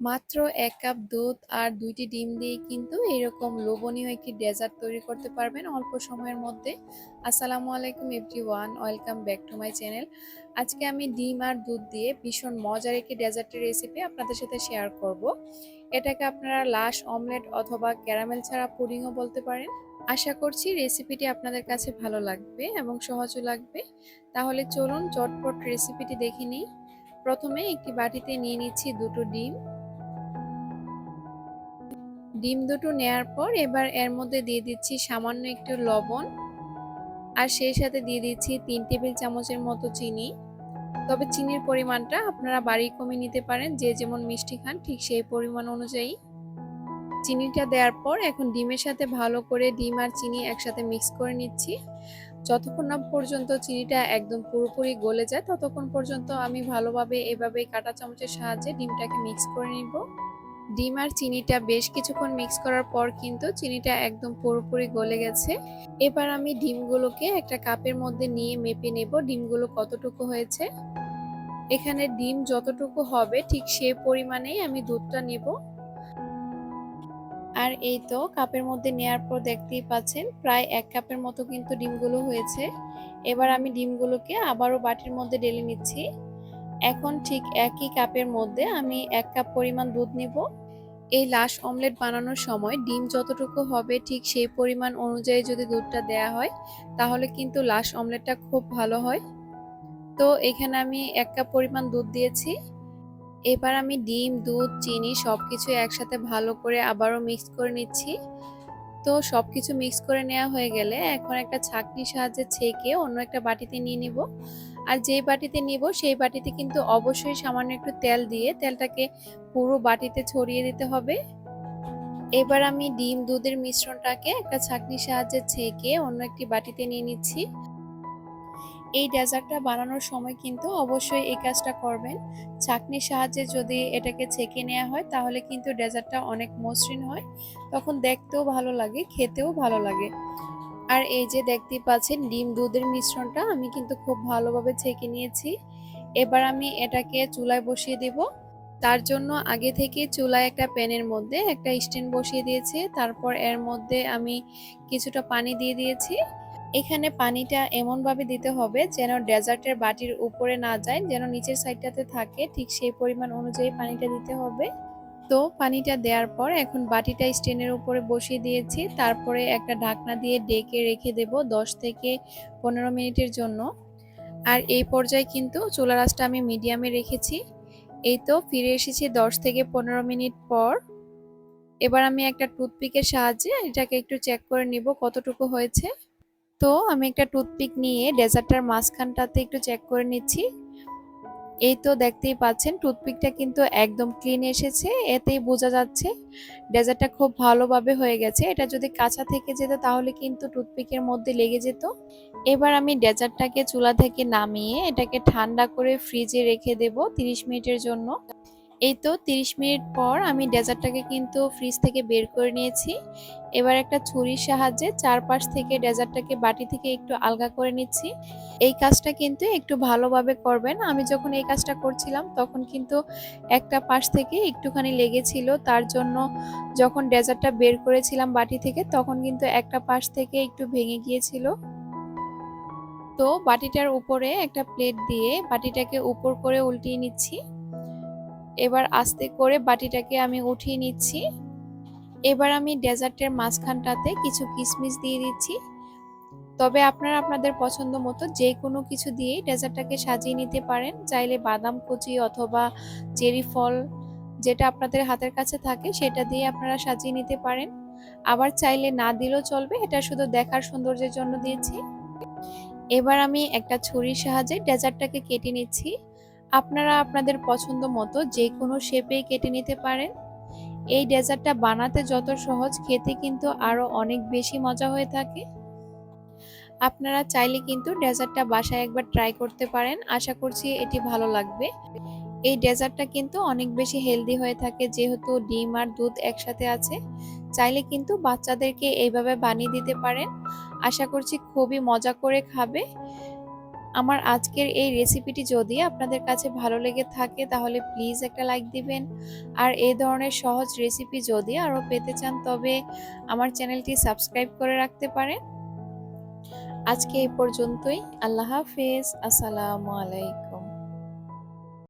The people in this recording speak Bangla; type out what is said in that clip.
মাত্র এক কাপ দুধ আর দুইটি ডিম দিয়ে কিন্তু এরকম লোভনীয় একটি ডেজার্ট তৈরি করতে পারবেন অল্প সময়ের মধ্যে। আসসালামু আলাইকুম everyone welcome back to my channel. আজকে আমি ডিম আর দুধ দিয়ে ভীষণ মজার একটি ডেজার্টের রেসিপি আপনাদের সাথে শেয়ার করব। এটাকে আপনারা লাশ, অমলেট অথবা ক্যারামেল ছাড়া পুডিংও বলতে পারেন। আশা করছি রেসিপিটি আপনাদের কাছে ভালো লাগবে এবং সহজও লাগবে। তাহলে চলুন চটপট রেসিপিটি দেখে নিই। প্রথমে একটি বাটিতে নিয়ে নিচ্ছি দুটো ডিম ডিম দুটো নেয়ার পর এবার এর মধ্যে দিয়ে দিচ্ছি সামান্য একটু লবণ আর সেই সাথে দিয়ে দিচ্ছি তিন টেবিল চামচের মতো চিনি। তবে চিনির পরিমাণটা আপনারা বাড়ি কমিয়ে নিতে পারেন, যে যেমন মিষ্টি খান ঠিক সেই পরিমাণ অনুযায়ী। চিনিটা দেওয়ার পর এখন ডিমের সাথে ভালো করে ডিম আর চিনি একসাথে মিক্স করে নিচ্ছি। যতক্ষণ না পর্যন্ত চিনিটা একদম পুরোপুরি গলে যায়, ততক্ষণ পর্যন্ত আমি ভালোভাবে এভাবে কাটা চামচের সাহায্যে ডিমটাকে মিক্স করে নিব। ডিম আর চিনিটা বেশ কিছুক্ষণ মিক্স করার পর কিন্তু চিনিটা একদম পুরোপুরি গলে গেছে। এবার আমি ডিমগুলোকে একটা কাপের মধ্যে নিয়ে মেপে নেব ডিমগুলো কতটুকু হয়েছে। এখানে ডিম যতটুকু হবে ঠিক সেই পরিমাণেই আমি দুধটা নেব। আর এই তো কাপের মধ্যে নেয়ার পর দেখতেই পাচ্ছেন প্রায় এক কাপের মতো কিন্তু ডিমগুলো হয়েছে। এবার আমি ডিমগুলোকে আবারও বাটির মধ্যে ঢেলে নিচ্ছি। এখন ঠিক একই কাপের মধ্যে আমি এক কাপ পরিমাণ দুধ নিব। এই লাশ অমলেট বানানোর সময় ডিম যতটুকু হবে ঠিক সেই পরিমাণ অনুযায়ী যদি দুধটা দেয়া হয়, তাহলে কিন্তু লাশ অমলেটটা খুব ভালো হয়। তো এখানে আমি এক কাপ পরিমাণ দুধ দিয়েছি। এবার আমি ডিম, দুধ, চিনি সব কিছু একসাথে ভালো করে আবারও মিক্স করে নিচ্ছি। তো সব কিছু মিক্স করে নেওয়া হয়ে গেলে এখন একটা ছাঁকনির সাহায্যে ছেঁকে অন্য একটা বাটিতে নিয়ে নিব। আর যেই বাটিতে নিব, সেই বাটিতে কিন্তু অবশ্যই সামান্য একটু তেল দিয়ে তেলটাকে পুরো বাটিতে ছড়িয়ে দিতে হবে। এবার আমি ডিম দুধের মিশ্রণটাকে একটা ছাঁকনির সাহায্যে ছেঁকে অন্য একটি বাটিতে নিয়ে নিচ্ছি। এই ডেজার্টটা বানানোর সময় কিন্তু অবশ্যই এই কাজটা করবেন। ছাঁকনির সাহায্যে যদি এটাকে ছেঁকে নেওয়া হয়, তাহলে কিন্তু ডেজার্টটা অনেক মসৃণ হয়। তখন দেখতেও ভালো লাগে, খেতেও ভালো লাগে। আর এই যে দেখতেই পাচ্ছেন, ডিম দুধের মিশ্রণটা আমি কিন্তু খুব ভালোভাবে ছেঁকে নিয়েছি। এবার আমি এটাকে চুলায় বসিয়ে দেব। তার জন্য আগে থেকে চুলায় একটা প্যানের মধ্যে একটা স্ট্যান্ড বসিয়ে দিয়েছি। তারপর এর মধ্যে আমি কিছুটা পানি দিয়ে দিয়েছি। এখানে পানিটা এমনভাবে দিতে হবে যেন ডেজার্টের বাটির উপরে না যায়, যেন নিচের সাইডটাতে থাকে। ঠিক সেই পরিমাণ অনুযায়ী পানিটা দিতে হবে। তো পানিটা দেওয়ার পর এখন বাটিটা স্টেনের উপরে বসিয়ে দিয়েছি। তারপরে একটা ঢাকনা দিয়ে ডেকে রেখে দেব দশ থেকে পনেরো মিনিটের জন্য। আর এই পর্যায়ে কিন্তু চুলা রাসটা আমি মিডিয়ামে রেখেছি। এই তো ফিরে এসেছি দশ থেকে পনেরো মিনিট পর। এবার আমি একটা টুথপিকের সাহায্যে এটাকে একটু চেক করে নিব কতটুকু হয়েছে। তো আমি একটা টুথপিক নিয়ে ডেজার্টটার মাঝখানটাতে একটু চেক করে নিচ্ছি। এই তো দেখতেই পাচ্ছেন, টুথপিকটা কিন্তু একদম ক্লিন এসেছে, এতেই বোঝা যাচ্ছে ডেজার্টটা খুব ভালোভাবে হয়ে গেছে। এটা যদি কাঁচা থেকে যেত তাহলে কিন্তু টুথপিকের মধ্যে লেগে যেত। এবার আমি ডেজার্টটাকে চুলা থেকে নামিয়ে এটাকে ঠান্ডা করে ফ্রিজে রেখে দেব 30 মিনিটের জন্য। এই তো 30 মিনিট পর আমি ডেজার্টটাকে কিন্তু ফ্রিজ থেকে বের করে নিয়েছি। এবার একটা ছুরির সাহায্যে চারপাশ থেকে ডেজার্টটাকে বাটি থেকে একটু আলগা করে নিচ্ছি। এই কাজটা কিন্তু একটু ভালোভাবে করবেন। আমি যখন এই কাজটা করছিলাম তখন কিন্তু একটা পাশ থেকে একটুখানি লেগেছিল। তার জন্য যখন ডেজার্টটা বের করেছিলাম বাটি থেকে তখন কিন্তু একটা পাশ থেকে একটু ভেঙে গিয়েছিল। তো বাটিটার উপরে একটা প্লেট দিয়ে বাটিটাকে উপর করে উল্টিয়ে নিচ্ছি। এবার আস্তে করে বাটিটাকে আমি উঠিয়ে নিচ্ছি। এবার আমি ডেজার্টের মাঝখানটাতে কিছু কিশমিশ দিয়ে দিচ্ছি। তবে আপনারা আপনাদের পছন্দ মতো যে কোনো কিছু দিয়েই ডেজার্টটাকে সাজিয়ে নিতে পারেন। চাইলে বাদাম কুচি অথবা চেরি ফল যেটা আপনাদের হাতের কাছে থাকে সেটা দিয়ে আপনারা সাজিয়ে নিতে পারেন। আবার চাইলে না দিলেও চলবে, এটা শুধু দেখার সৌন্দর্যের জন্য দিয়েছি। এবার আমি একটা ছুরির সাহায্যে ডেজার্টটাকে কেটে নিচ্ছি। আপনারা আপনাদের পছন্দ মতো যে কোনো শেপেই কেটে নিতে পারেন। এই ডেজার্টটা বানাতে যত সহজ, খেতে কিন্তু আরও অনেক বেশি মজা হয়ে থাকে। আপনারা চাইলে কিন্তু ডেজার্টটা বাসায় একবার ট্রাই করতে পারেন। আশা করছি এটি ভালো লাগবে। এই ডেজার্টটা কিন্তু অনেক বেশি হেলদি হয়ে থাকে, যেহেতু ডিম আর দুধ একসাথে আছে। চাইলে কিন্তু বাচ্চাদেরকে এইভাবে বানিয়ে দিতে পারেন। আশা করছি খুবই মজা করে খাবে। আমার আজকের এই রেসিপিটি যদি আপনাদের কাছে ভালো লেগে থাকে, তাহলে প্লিজ একটা লাইক দিবেন। আর এই ধরনের সহজ রেসিপি যদি আরও পেতে চান, তবে আমার চ্যানেলটি সাবস্ক্রাইব করে রাখতে পারেন। আজকে এই পর্যন্তই। আল্লাহ হাফেজ। আসসালামু আলাইকুম।